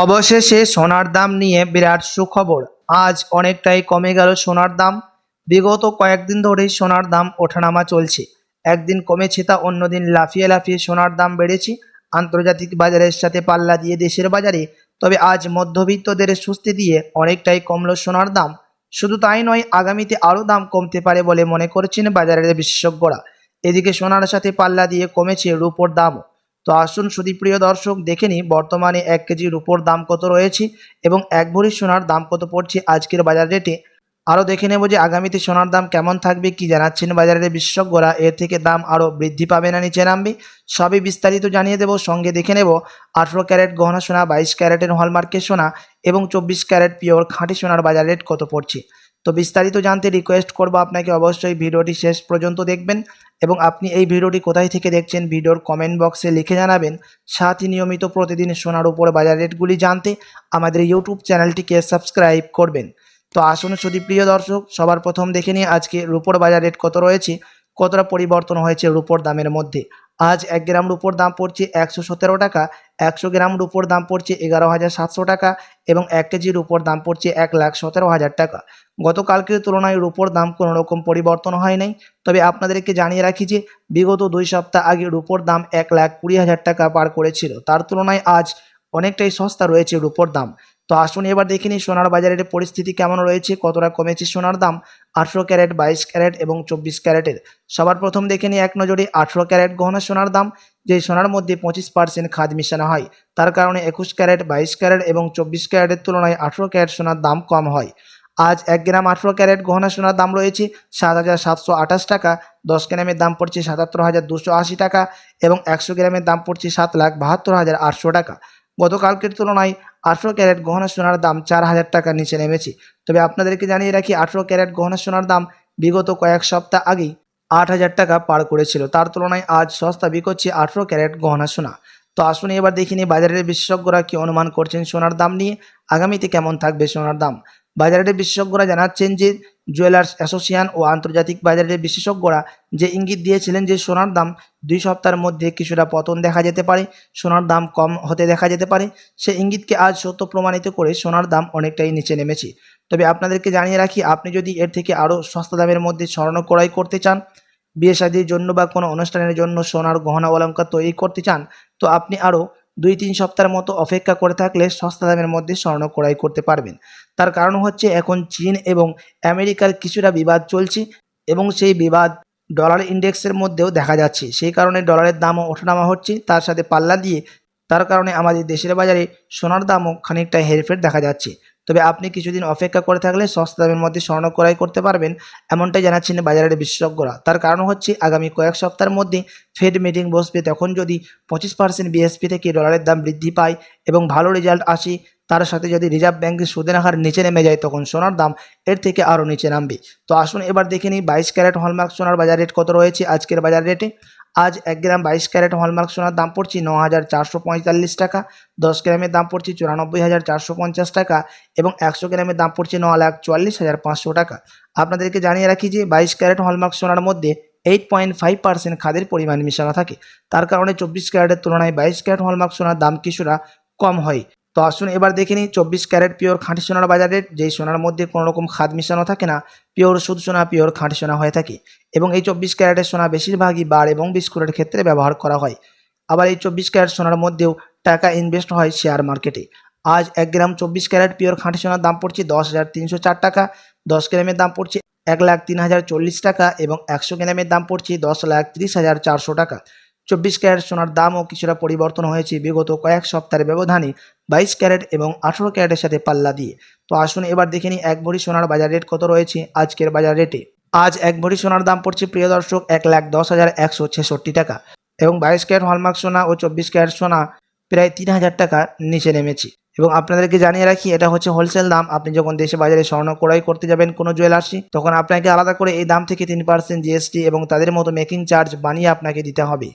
অবশেষে সোনার দাম নিয়ে বিরাট সুখবর। আজ অনেকটাই কমে গেল সোনার দাম। বিগত কয়েকদিন ধরেই সোনার দাম ওঠানামা চলছে। একদিন কমেছে তা, অন্যদিন লাফিয়ে লাফিয়ে সোনার দাম বেড়েছে। আন্তর্জাতিক বাজারের সাথে পাল্লা দিয়ে দেশের বাজারে। তবে আজ মধ্যবিত্তদের স্বস্তি দিয়ে অনেকটাই কমল সোনার দাম। শুধু তাই নয়, আগামীতে আরও দাম কমতে পারে বলে মনে করছেন বাজারের বিশেষজ্ঞরা। এদিকে সোনার সাথে পাল্লা দিয়ে কমেছে রূপোর দামও। তো আসুন সুদীপ্রিয় দর্শক, দেখে নিই বর্তমানে এক কেজি রুপোর দাম কত রয়েছে এবং এক ভরি সোনার দাম কত পড়ছে আজকের বাজার রেটে। আরও দেখে নেব যে আগামীতে সোনার দাম কেমন থাকবে, কি জানাচ্ছেন বাজারের বিশেষজ্ঞরা। এর থেকে দাম আরও বৃদ্ধি পাবে না নিচে নামবে? সবই বিস্তারিত জানিয়ে দেব। সঙ্গে দেখে নেব আঠেরো ক্যারেট গহনা সোনা, বাইশ ক্যারেটের হলমার্কের সোনা এবং চব্বিশ ক্যারেট পিওর খাঁটি সোনার বাজার রেট কত পড়ছে। তো বিস্তারিত জানতে রিকোয়েস্ট করব আপনাকে অবশ্যই ভিডিওটি শেষ পর্যন্ত দেখবেন এবং আপনি এই ভিডিওটি কোথায় থেকে দেখছেন ভিডিওর কমেন্ট বক্সে লিখে জানাবেন। সাথে নিয়মিত প্রতিদিন সোনার উপর বাজার রেটগুলি জানতে আমাদের ইউটিউব চ্যানেলটিকে সাবস্ক্রাইব করবেন। তো আসুন সুদীপ্রিয় প্রিয় দর্শক, সবার প্রথম দেখে নিয়ে আজকে রুপোর বাজার রেট কত রয়েছে। কতটা পরিবর্তন হয়েছে রুপোর দামের মধ্যে? আজ এক গ্রাম রুপোর দাম পড়ছে একশো সতেরো টাকা, একশো গ্রাম রুপোর দাম পড়ছে এগারো হাজার সাতশো টাকা এবং এক কেজি রুপোর দাম পড়ছে এক লাখ সতেরো হাজার টাকা। গতকালকের তুলনায় রুপোর দাম কোনো রকম পরিবর্তন হয় নাই। তবে আপনাদেরকে জানিয়ে রাখি যে, বিগত দুই সপ্তাহ আগে রুপোর দাম এক লাখ কুড়ি হাজার টাকা পার করেছিল। তার তুলনায় আজ অনেকটাই সস্তা রয়েছে রুপোর দাম। তো আসুন এবার দেখে নিই সোনার বাজারের পরিস্থিতি কেমন রয়েছে, কতটা কমেছে সোনার দাম? আঠেরো ক্যারেট, বাইশ ক্যারেট এবং চব্বিশ ক্যারেটের। সবার প্রথম দেখে নিই এক নজরে আঠেরো ক্যারেট গহনা সোনার দাম, যে সোনার মধ্যে পঁচিশ পার্সেন্ট খাদ মিশানো হয়। তার কারণে একুশ ক্যারেট, বাইশ ক্যারেট এবং চব্বিশ ক্যারেটের তুলনায় আঠেরো ক্যারেট সোনার দাম কম হয়। আজ এক গ্রাম আঠেরো ক্যারেট গহনা সোনার দাম রয়েছে সাত হাজার সাতশো আঠাশ টাকা, দশ গ্রামের দাম পড়ছে সাতাত্তর হাজার দুশো আশি টাকা এবং একশো গ্রামের দাম পড়ছে সাত লাখ বাহাত্তর হাজার আটশো টাকা। গতকালকের তুলনায় আঠেরো ক্যারেট গহনা সোনার দাম চার হাজার টাকার নিচে নেমেছে। তবে আপনাদেরকে জানিয়ে রাখি, আঠেরো ক্যারেট গহনা সোনার দাম বিগত কয়েক সপ্তাহ আগেই আট হাজার টাকা পার করেছিল। তার তুলনায় আজ সস্তা বিকোচ্ছে আঠেরো ক্যারেট গহনা সোনা। তো আসুন এবার দেখি দেখিনি বাজারের বিশেষজ্ঞরা কি অনুমান করছেন সোনার দাম নিয়ে? আগামীতে কেমন থাকবে সোনার দাম? বাজারের বিশেষজ্ঞরা জানাচ্ছেন যে জুয়েলার্স অ্যাসোসিয়েশন ও আন্তর্জাতিক বাজারের বিশেষজ্ঞরা যে ইঙ্গিত দিয়েছিলেন যে সোনার দাম দুই সপ্তাহের মধ্যে কিছুটা পতন দেখা যেতে পারে, সোনার দাম কম হতে দেখা যেতে পারে, সে ইঙ্গিতকে আজ সত্য প্রমাণিত করে সোনার দাম অনেকটাই নিচে নেমেছে। তবে আপনাদেরকে জানিয়ে রাখি, আপনি যদি এর থেকে আরও সস্তা দামের মধ্যে স্বর্ণ ক্রয় করতে চান বিয়ে শাদির জন্য বা কোনো অনুষ্ঠানের জন্য সোনার গহনা অলঙ্কার তৈরি করতে চান, তো আপনি আরও দুই তিন সপ্তাহের মতো অপেক্ষা করে থাকলে সস্তা দামের মধ্যে স্বর্ণ ক্রয় করতে পারবেন। তার কারণ হচ্ছে এখন চীন এবং আমেরিকার কিছুটা বিবাদ চলছে এবং সেই বিবাদ ডলার ইন্ডেক্সের মধ্যেও দেখা যাচ্ছে। সেই কারণে ডলারের দামও ওঠানামা হচ্ছে। তার সাথে পাল্লা দিয়ে তার কারণে আমাদের দেশের বাজারে সোনার দামও খানিকটা হেরফের দেখা যাচ্ছে। তবে আপনি কিছুদিন অপেক্ষা করে থাকলে সস্তা দামের মধ্যে স্বর্ণ ক্রয় করতে পারবেন, এমনটাই জানাচ্ছেন বাজারের বিশেষজ্ঞরা। তার কারণ হচ্ছে, আগামী কয়েক সপ্তাহের মধ্যে ফেড মিটিং বসবে। তখন যদি পঁচিশ পার্সেন্ট বিএসপি থেকে ডলারের দাম বৃদ্ধি পায় এবং ভালো রেজাল্ট আসে তার সাথে যদি রিজার্ভ ব্যাংকের সুদের হার নিচে নেমে যায়, তখন সোনার দাম এর থেকে আরও নিচে নামবে। তো আসুন এবার দেখে নিই বাইশ ক্যারেট হলমার্ক সোনার বাজার রেট কত রয়েছে আজকের বাজার রেটে। আজ এক গ্রাম বাইশ ক্যারেট হলমার্ক সোনার দাম পড়ছে ন হাজার চারশো পঁয়তাল্লিশ টাকা, দশ গ্রামের দাম পড়ছে চুরানব্বই হাজার চারশো পঞ্চাশ টাকা এবং একশো গ্রামের দাম পড়ছে ন চুয়াল্লিশ হাজার পাঁচশো টাকা। আপনাদেরকে জানিয়ে রাখি যে বাইশ ক্যারেট হলমার্ক সোনার মধ্যে এইট পয়েন্ট ফাইভ পার্সেন্ট খাদের পরিমাণ মিশানো থাকে। তার কারণে চব্বিশ ক্যারেটের তুলনায় বাইশ ক্যারেট হলমার্ক সোনার দাম কিছুটা কম হয়। তো আসুন এবার দেখে নিই, চব্বিশ ক্যারেট পিওর খাঁটি সোনার বাজার যেই সোনার মধ্যে কোনো রকম খাদ মিশানো থাকে না, পিওর সুদ সোনা, পিওর খাঁটি সোনা হয়ে থাকে। এবং এই চব্বিশ ক্যারেটের সোনা বেশিরভাগই বার এবং বিস্কুটের ক্ষেত্রে ব্যবহার করা হয়। আবার এই চব্বিশ ক্যারেট সোনার মধ্যেও টাকা ইনভেস্ট হয় শেয়ার মার্কেটে আজ এক গ্রাম চব্বিশ ক্যারেট পিওর খাঁটি সোনার দাম পড়ছে দশ হাজার তিনশো চার টাকা, দশ গ্রামের দাম পড়ছে এক লাখ তিন হাজার চল্লিশ টাকা এবং একশো গ্রামের দাম পড়ছে দশ লাখ তিরিশ হাজার চারশো টাকা। চব্বিশ ক্যারেট সোনার দামও কিছুটা পরিবর্তন হয়েছে বিগত কয়েক সপ্তাহের ব্যবধানে বাইশ ক্যারেট এবং আঠেরো ক্যারেটের সাথে পাল্লা দিয়ে। তো আসুন এবার দেখে নিই এক ভরি সোনার বাজার রেট কত রয়েছে আজকের বাজার রেটে। আজ এক ভরি সোনার দাম পড়ছে, প্রিয় দর্শক, এক লাখ দশ হাজার একশো ছেষট্টি টাকা এবং বাইশ ক্যারেট হলমার্ক সোনা ও চব্বিশ ক্যারেট সোনা প্রায় তিন হাজার টাকা নিচে নেমেছে। এবং আপনাদেরকে জানিয়ে রাখি, এটা হচ্ছে হোলসেল দাম। আপনি যখন দেশে বাজারে স্বর্ণ ক্রয় করতে যাবেন কোনো জুয়েলার্সে, তখন আপনাকে আলাদা করে এই দাম থেকে তিন পার্সেন্ট জিএসটি এবং তাদের মতো মেকিং চার্জ বানিয়ে আপনাকে দিতে হবে।